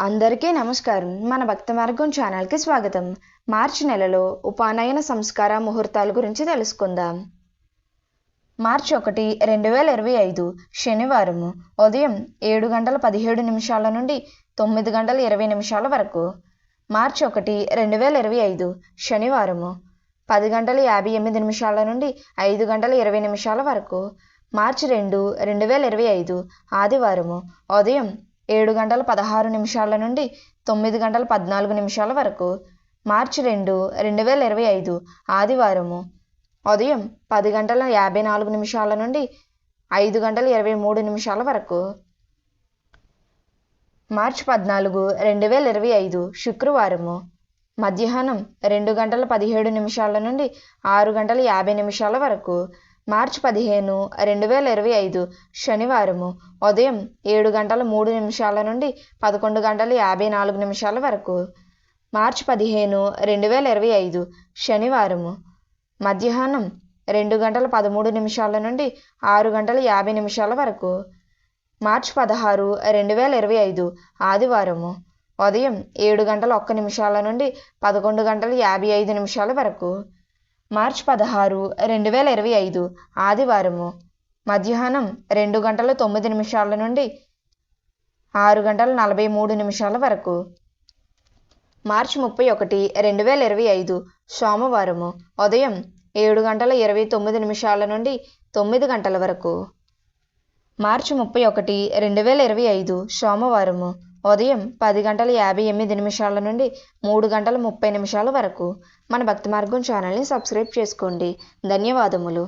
అందరికీ నమస్కారం. మన భక్త మార్గం ఛానల్కి స్వాగతం. మార్చి నెలలో ఉపానయన సంస్కార ముహూర్తాల గురించి తెలుసుకుందాం. మార్చి ఒకటి రెండు వేల ఇరవై ఐదు శనివారము ఉదయం ఏడు గంటల పదిహేడు నిమిషాల నుండి తొమ్మిది గంటల ఇరవై నిమిషాల వరకు. మార్చి ఒకటి రెండు వేల ఇరవై ఐదు శనివారము పది గంటల యాభై ఎనిమిది నిమిషాల నుండి ఐదు గంటల ఇరవై నిమిషాల వరకు. మార్చి రెండు రెండు వేల ఇరవై ఐదు ఆదివారము ఉదయం ఏడు గంటల పదహారు నిమిషాల నుండి తొమ్మిది గంటల పద్నాలుగు నిమిషాల వరకు. మార్చి రెండు రెండు వేల ఇరవై ఐదు ఆదివారము. ఉదయం పది గంటల యాభై నాలుగు నిమిషాల నుండి ఐదు గంటల ఇరవై మూడు నిమిషాల వరకు. మార్చి పద్నాలుగు రెండు వేల ఇరవై ఐదు శుక్రవారము. మధ్యాహ్నం రెండు గంటల పదిహేడు నిమిషాల నుండి ఆరు గంటల యాభై నిమిషాల వరకు. మార్చి పదిహేను రెండు వేల ఇరవై ఐదు శనివారము. ఉదయం ఏడు గంటల మూడు నిమిషాల నుండి పదకొండు గంటల యాభై నాలుగు నిమిషాల వరకు. మార్చి పదిహేను రెండు వేల ఇరవై ఐదు శనివారము. మధ్యాహ్నం రెండు గంటల పదమూడు నిమిషాల నుండి ఆరు గంటల యాభై నిమిషాల వరకు. మార్చి పదహారు రెండు వేల ఇరవై ఐదు ఆదివారము. ఉదయం ఏడు గంటల ఒక్క నిమిషాల నుండి పదకొండు గంటల యాభై ఐదు నిమిషాల వరకు. మార్చి పదహారు రెండు వేల ఇరవై ఐదు ఆదివారము. మధ్యాహ్నం రెండు గంటల తొమ్మిది నిమిషాల నుండి ఆరు గంటల నలభై మూడు నిమిషాల వరకు. మార్చి ముప్పై ఒకటి రెండు వేల ఇరవై ఐదు సోమవారము. ఉదయం ఏడు గంటల ఇరవై తొమ్మిది నిమిషాల నుండి తొమ్మిది గంటల వరకు. మార్చి ముప్పై ఒకటి రెండు వేల ఇరవై ఐదు సోమవారము. ఉదయం పది గంటల యాభై ఎనిమిది నిమిషాల నుండి మూడు గంటల ముప్పై నిమిషాల వరకు. మన భక్తి మార్గం ఛానల్ని సబ్స్క్రైబ్ చేసుకోండి. ధన్యవాదములు.